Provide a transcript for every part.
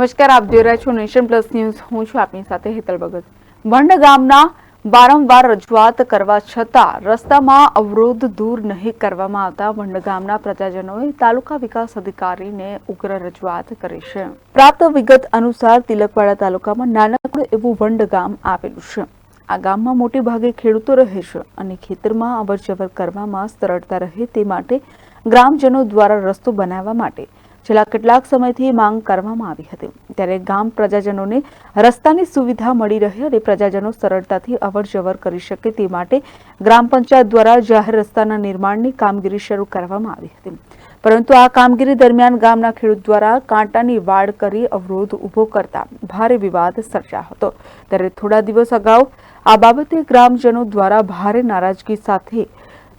નમસ્કાર, આપ જોઈ રહ્યા છો નેશન પ્લસ ન્યૂઝ. હું છું આપની સાથે હેતલ ભગત. વંડ ગામના વારંવાર રજૂઆત કરવા છતાં રસ્તામાં અવરોધ દૂર નહીં કરવામાં આવતા વંડ ગામના પ્રજાજનોએ તાલુકા વિકાસ અધિકારીને ઉગ્ર રજૂઆત કરી છે. પ્રાપ્ત વિગત અનુસાર તિલકવાડા તાલુકામાં નાનકડું એવું વંડ ગામ આવેલું છે. આ ગામમાં મોટે ભાગે ખેડૂતો રહે છે અને ખેતરમાં અવરજવર કરવામાં સરળતા રહે તે માટે ગ્રામજનો દ્વારા રસ્તો બનાવવા માટે છેલ્લા કેટલાક સમયથી માંગ કરવામાં આવી હતી. ત્યારે ગામ પ્રજાજનોને રસ્તાની સુવિધા મળી રહે અને પ્રજાજનો સરળતાથી અવરજવર કરી શકે તે માટે ગ્રામ પંચાયત દ્વારા જાહેર રસ્તાના નિર્માણની કામગીરી શરૂ કરવામાં આવી હતી. પરંતુ આ કામગીરી દરમિયાન ગામના ખેડૂત દ્વારા કાંટાની વાડ કરી અવરોધ ઊભો કરતા ભારે વિવાદ સર્જાયો હતો. ત્યારે થોડા દિવસ અગાઉ આ બાબતે ગ્રામજનો દ્વારા ભારે નારાજગી સાથે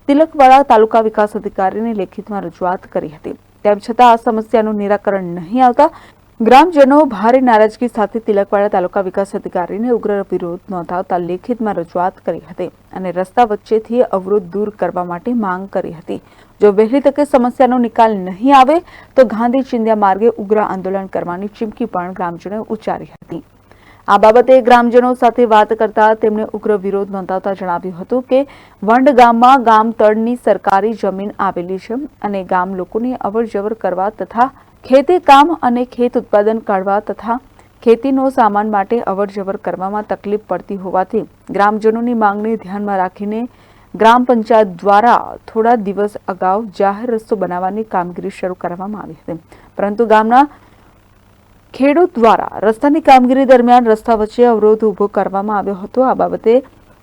તિલકવાડા તાલુકા વિકાસ અધિકારીને લેખિતમાં રજૂઆત કરી હતી. તેમ છતાં આ સમસ્યાનું નિરાકરણ નહીં આવતા. ગ્રામજનો ભારે નારાજગી સાથે તિલકવાડા તાલુકા વિકાસ અધિકારીને ઉગ્ર વિરોધ નોંધાવતા લેખિતમાં રજૂઆત કરી હતી અને રસ્તા વચ્ચેથી અવરોધ દૂર કરવા માટે માંગ કરી હતી. જો વહેલી તકે સમસ્યાનો નિકાલ નહીં આવે, તો ગાંધી ચિંધ્યા માર્ગે ઉગ્ર આંદોલન કરવાની ચીમકી પણ ગ્રામજનોએ ઉચ્ચારી હતી. આ બાબતે ગ્રામજનો સાથે વાત કરતા તેમણે ઉગ્ર વિરોધ નોંધાવતા જણાવ્યું હતું કે વંડ ગામમાં ગામ તળની સરકારી જમીન આવેલી છે અને ગામ લોકોને અવરજવર કરવા તથા ખેતી કામ અને ખેત ઉત્પાદન કાઢવા તથા ખેતીનો સામાન માટે અવરજવર કરવામાં તકલીફ પડતી હોવાથી ગ્રામજનોની માંગને ધ્યાનમાં રાખીને ગ્રામ પંચાયત દ્વારા થોડા દિવસ અગાઉ જાહેર રસ્તો બનાવવાની કામગીરી શરૂ કરવામાં આવી હતી. પરંતુ ગામના ખેડૂત દ્વારા રસ્તાની કામગીરી દરમિયાન રસ્તા વચ્ચે અવરોધ ઊભો કરવામાં આવ્યો હતો. આ બાબતે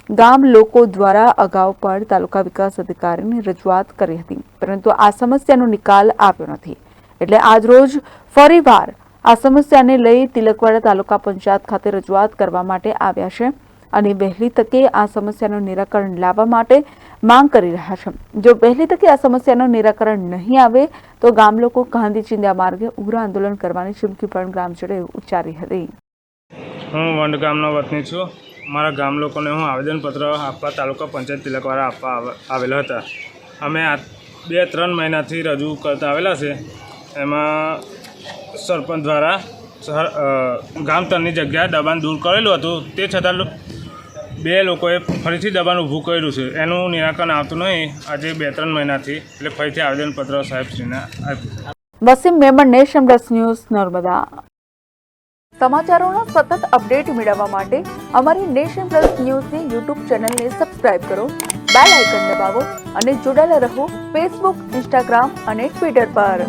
ગામ લોકો દ્વારા અગાઉ પણ તાલુકા વિકાસ અધિકારીની રજૂઆત કરી હતી, પરંતુ આ સમસ્યાનો નિકાલ આવ્યો નથી. એટલે આજરોજ ફરીવાર આ સમસ્યાને લઈ તિલકવાડા તાલુકા પંચાયત ખાતે રજૂઆત કરવા માટે આવ્યા છે અને વહેલી તકે આ સમસ્યાનું નિરાકરણ લાવવા માટે માંગ કરી રહ્યા છે. જો વહેલી તકે આ સમસ્યાનું નિરાકરણ નહીં આવે, તો ગામ લોકો ગાંધી ચિંધ્યા માર્ગે ઉગ્ર આંદોલન કરવાની ચીમકી પણ ગ્રામજનોએ ઉચ્ચારી હતી. હું વંડ ગામનો વતની છું. મારા ગામ લોકોને હું આવેદનપત્ર આપવા તાલુકા પંચાયત તિલકવાળા આપવા આવેલા હતા. અમે આ બે ત્રણ મહિનાથી રજૂ કરતા આવેલા છે. એમાં સરપંચ દ્વારા ગામ તરની જગ્યાએ દબાણ દૂર કરેલું હતું. તે છતાં બે લોકોએ ફરીથી દબાણ ઊભું કર્યું છે. એનું નિરાકરણ આવતું નહીં. આજે બે ત્રણ મહિનાથી એટલે ફરીથી આવેદનપત્ર સાહેબશ્રીને આપ્યું. Wasim Memon nation plus news, Narmada. સમાચારોના સતત અપડેટ મેળવવા માટે અમારી નેશન પ્લસ ન્યૂઝની યુટ્યુબ ચેનલને સબસ્ક્રાઇબ કરો, બેલ આઇકન દબાવો અને જોડાયેલા રહો ફેસબુક, ઇન્સ્ટાગ્રામ અને ટ્વિટર પર.